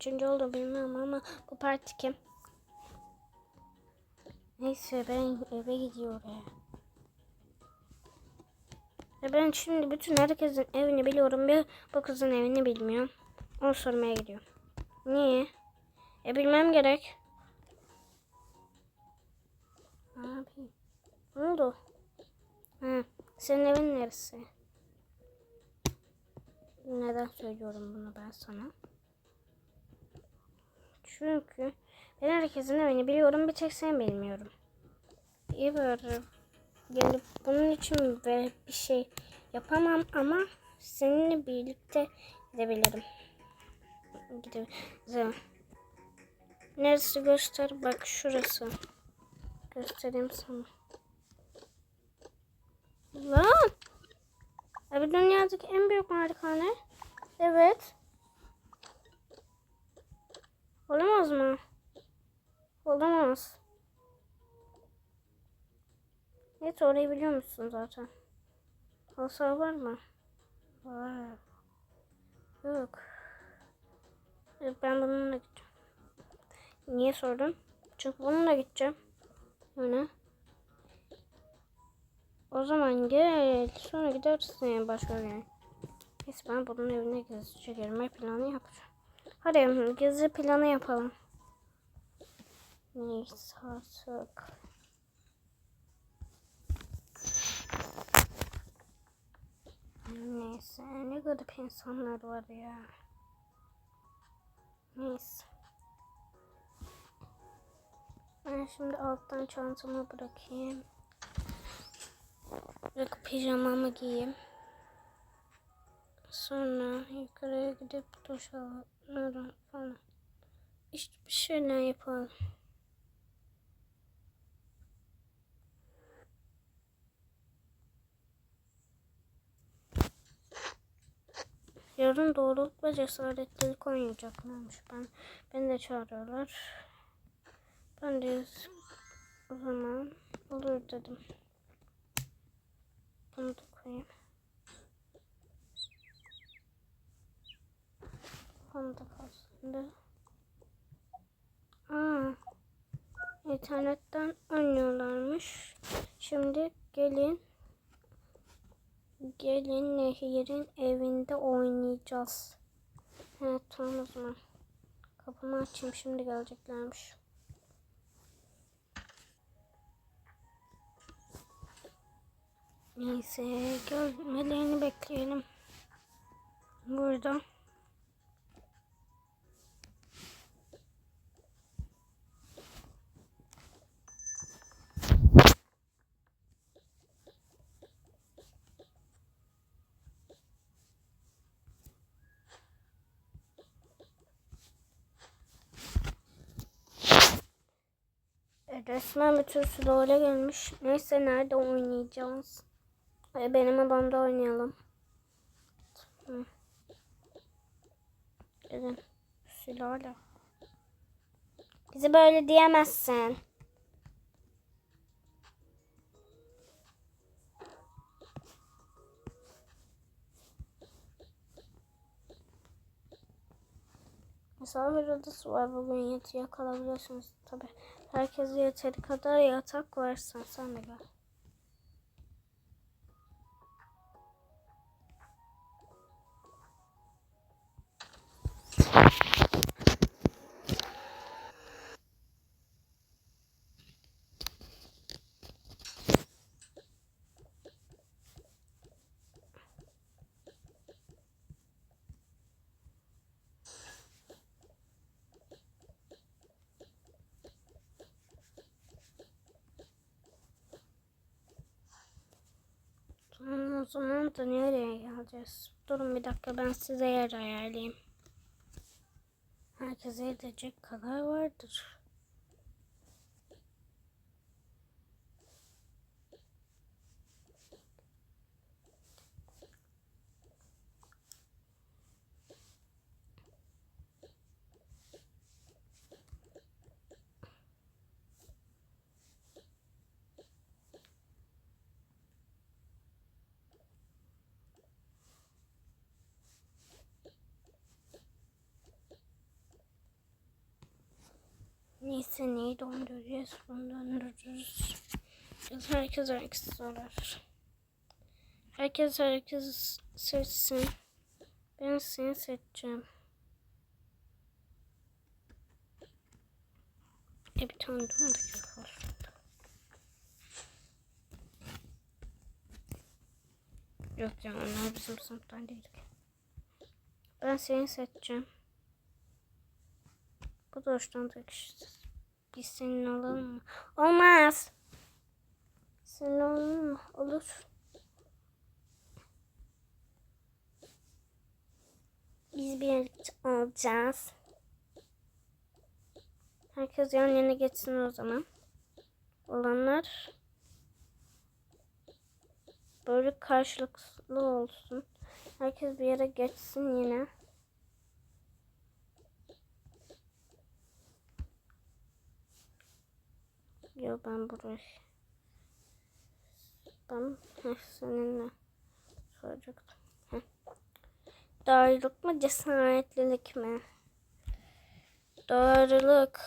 Üçüncü oldu bilmiyorum ama bu parti kim? Neyse ben eve gidiyorum. Ve ben şimdi bütün herkesin evini biliyorum. Bir bu kızın evini bilmiyorum. Onu sormaya gidiyorum. Niye? E bilmem gerek. Abi. Ne oldu? Ha, senin evin neresi? Neden söylüyorum bunu ben sana? Çünkü ben herkesin evini biliyorum bir tek sen bilmiyorum. İyi böyle gelip bunun için bir şey yapamam ama seninle birlikte gidebilirim. Gidebilirim. Neresi göster? Bak şurası. Göstereyim sana. Lan! Abi dünyadaki en büyük malikane. Evet. Olamaz mı? Olamaz. Evet orayı biliyor musun zaten? Olsa var mı? Var. Yok. Evet, ben bununla gideceğim. Niye sordun? Çünkü bununla gideceğim. Öyle. O zaman gel. Sonra gidersin başka bir yere. Neyse ben bunun evine gezici gelme planı yapacağım. Hadi gezi planı yapalım. Neyse artık. Neyse ne garip insanlar var ya. Neyse. Ben şimdi alttan çantamı bırakayım. Bırakıp pijamamı giyeyim. Sonra yukarıya gidip duş alırım falan. İşte bir şeyler yapalım. Yarın doğruluk ve cesaretlilik oynayacaklarmış. Ben, beni de çağırıyorlar. Ben de o zaman olur dedim. Bunu da koyayım. Onu da kalsın Aa, internetten oynuyorlarmış. Şimdi gelin gelin Nehir'in evinde oynayacağız. Evet tamam o zaman. Kapımı açayım şimdi geleceklermiş. Neyse gelmelerini bekleyelim. Burada. Resmen bütün sülale gelmiş. Neyse nerede oynayacağız? E, benim odamda oynayalım. Gelin. Sülale. Bizi böyle diyemezsin. Misafir odası var bugün yatıyor kalabiliyorsunuz tabi. Herkese yeteri kadar yatak varsa sen de gel. Zaman da nereye geleceğiz? Durun bir dakika ben size yer ayarlayayım. Herkese yetecek kadar vardır. Döndüreceğiz? Bunu döndürürüz. Herkes herkes sorar. Herkes herkes seçsin. Ben seni seçeceğim. E bir tane dakika var. Yok canım onlar bizim sınıftan değil ki. Ben seni seçeceğim. Bu da hoştan takışsız. Biz senin alalım mı? Olmaz. Senin alalım mı? Olur. Biz birlikte olacağız. Herkes yan yana geçsin o zaman. Olanlar böyle karşılıklı olsun. Herkes bir yere geçsin yine. Yo ben buraya. Ben heh, seninle soracaktım. Heh. Doğruluk mu cesaretlilik mi? Doğruluk.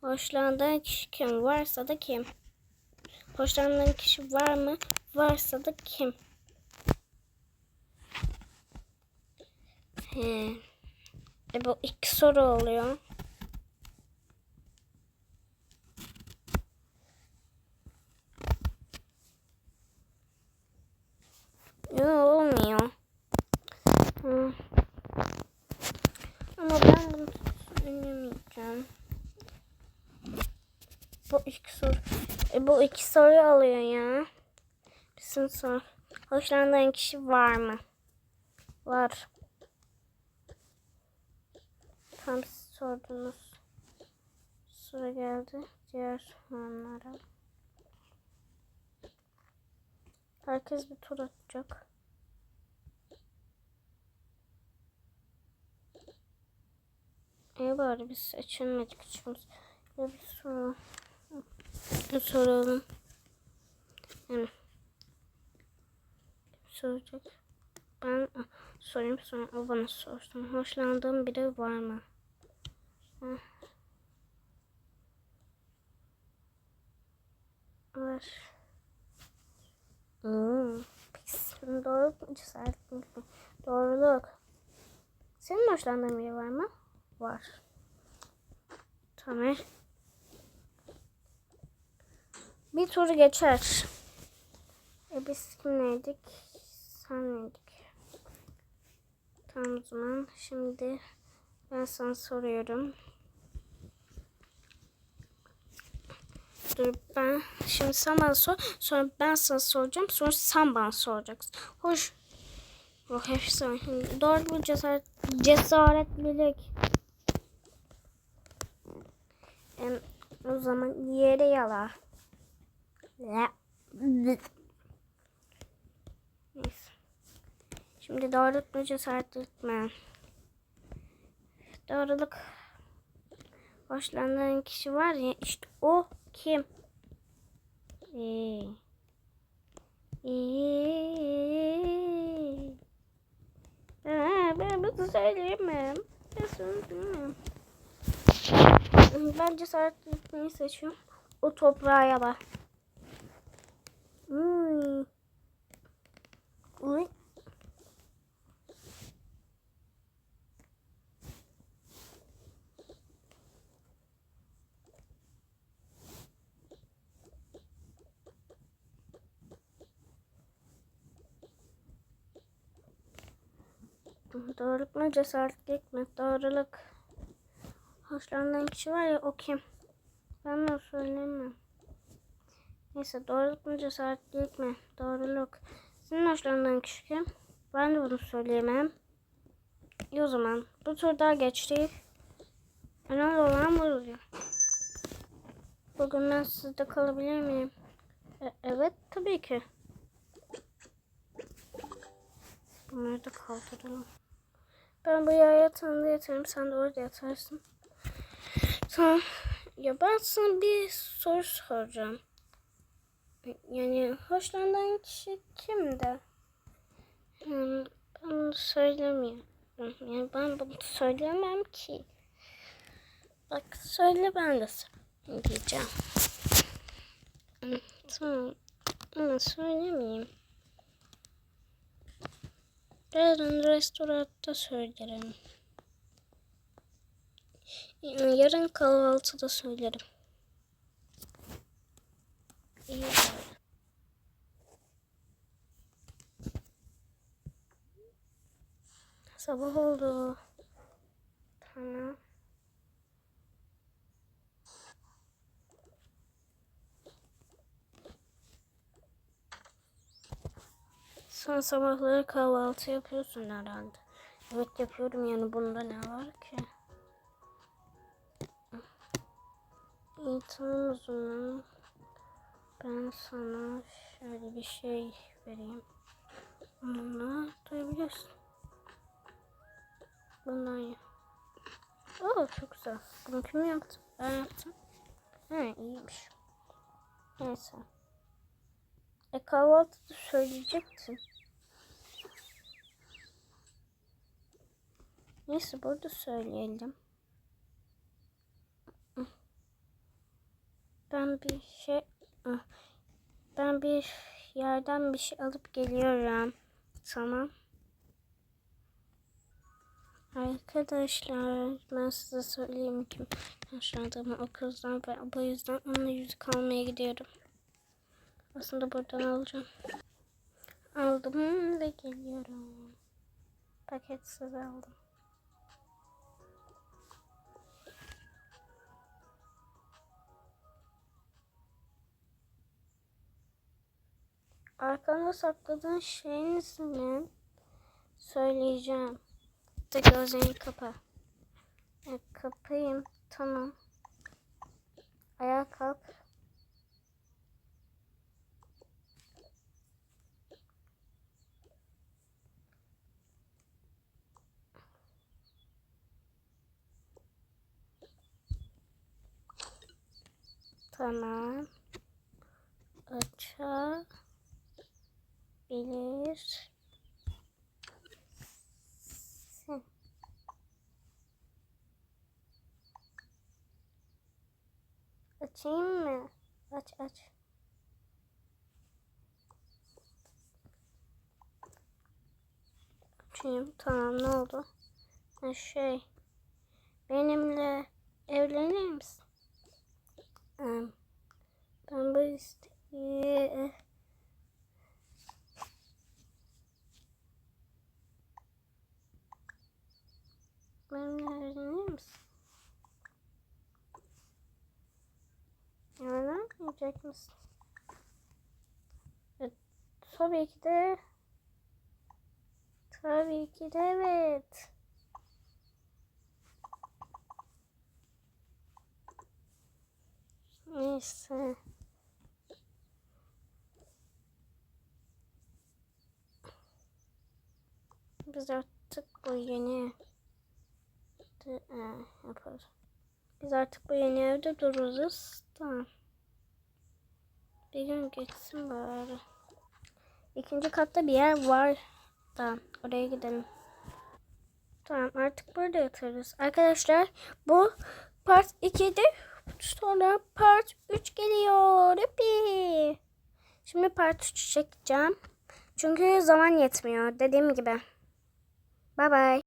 Hoşlandığın kişi kim? Varsa da kim? Hoşlandığın kişi var mı? Varsa da kim? He. E bu iki soru oluyor. Yok olmuyor. Hı. Ama ben bunu söylemeyeceğim. Bu iki soru. E, bu iki soru alıyor ya. Bizim sor. Hoşlandığın kişi var mı? Var. Tam siz sordunuz. Sıra geldi. Diğer sorulara. Herkes bir tur atacak. İyi bari biz seçilmedik hiçbirimiz. Ya bir soru. Soralım. Yani. Soracak. Ben ah, sorayım sonra o bana sorsun. Hoşlandığım biri var mı? Heh. Var. Hmm, cesaretlilik mi? Doğruluk. Senin hoşlandığın biri var mı? Var. Tamam. Bir tur geçer. E biz kimleydik? Senleydik. Tamam o zaman. Şimdi ben sana soruyorum. Dur ben şimdi sen bana sor. Sonra ben sana soracağım. Sonra sen bana soracaksın. Hoş. Bu hepsi doğru bu cesaret, cesaretlilik. Em, o zaman yere yala. Neyse. Şimdi doğruluk mu cesaretlilik mi? Doğruluk. Hoşlandığın kişi var ya işte o kim? Ee. Ee. Aa, ben bunu söyleyemem. Ben söyleyemem. Ben cesaretlilikmeyi seçiyorum. O toprağa yala. Uy. Uy. Doğruluk mu cesaretlik mi? Doğruluk. Hoşlandığın kişi var ya o kim? Ben de söyleyemem. Neyse doğruluk mu cesaretlik mi? Doğruluk. Senin hoşlandığın kişi kim? Ben de bunu söyleyemem. İyi o zaman. Bu tur daha geçti. Önemli olan bu oluyor. Bugün ben sizde kalabilir miyim? E- evet tabii ki. Bunları da kaldıralım. Ben bu yaya yatağında yatarım. Sen de orada yatarsın. Tamam. Ya ben sana bir soru soracağım. Yani hoşlandığın kişi kimdi? Yani ben söylemiyorum. Yani ben bunu söylemem ki. Bak söyle ben de söyleyeceğim. Hı, Tamam. Ama söylemeyeyim. Yarın restoranda söylerim. Yarın kahvaltıda söylerim. İyi bari. Sabah oldu. Tamam. Sen sabahları kahvaltı yapıyorsun herhalde. Evet yapıyorum yani bunda ne var ki? İyi tamam o zaman. Ben sana şöyle bir şey vereyim. Onunla duyabilirsin. Bundan ya. Oo çok güzel. Bunu kim yaptı? Ben yaptım. He iyiymiş. Neyse. E kahvaltıda söyleyecektim. Neyse burada söyleyelim. Ben bir şey ben bir yerden bir şey alıp geliyorum. Tamam. Arkadaşlar ben size söyleyeyim ki aşağıda o kızdan ve bu yüzden onunla yüzük almaya gidiyorum. Aslında buradan alacağım. Aldım ve geliyorum. Paketsiz aldım. Arkanda sakladığın şeyin ismini söyleyeceğim. De gözlerini kapa. Evet, kapayım. Tamam. Ayağa kalk. Tamam. Açabilir. Açayım mı? Aç aç. Açayım. Tamam ne oldu? Ha, şey. Benimle evlenir misin? Ben bu isteği... Benimle evlenir misin? Evlenmeyecek misin? Evet, tabii ki de... Tabii ki de evet. Neyse. Biz artık bu yeni evde e, yaparız. Biz artık bu yeni evde dururuz. Tamam. Bir gün geçsin bari. İkinci katta bir yer var da oraya gidelim. Tamam artık burada yatarız. Arkadaşlar bu part 2'de sonra part 3 geliyor. Heppi. Şimdi part 3 çekeceğim. Çünkü zaman yetmiyor dediğim gibi. Bye bye.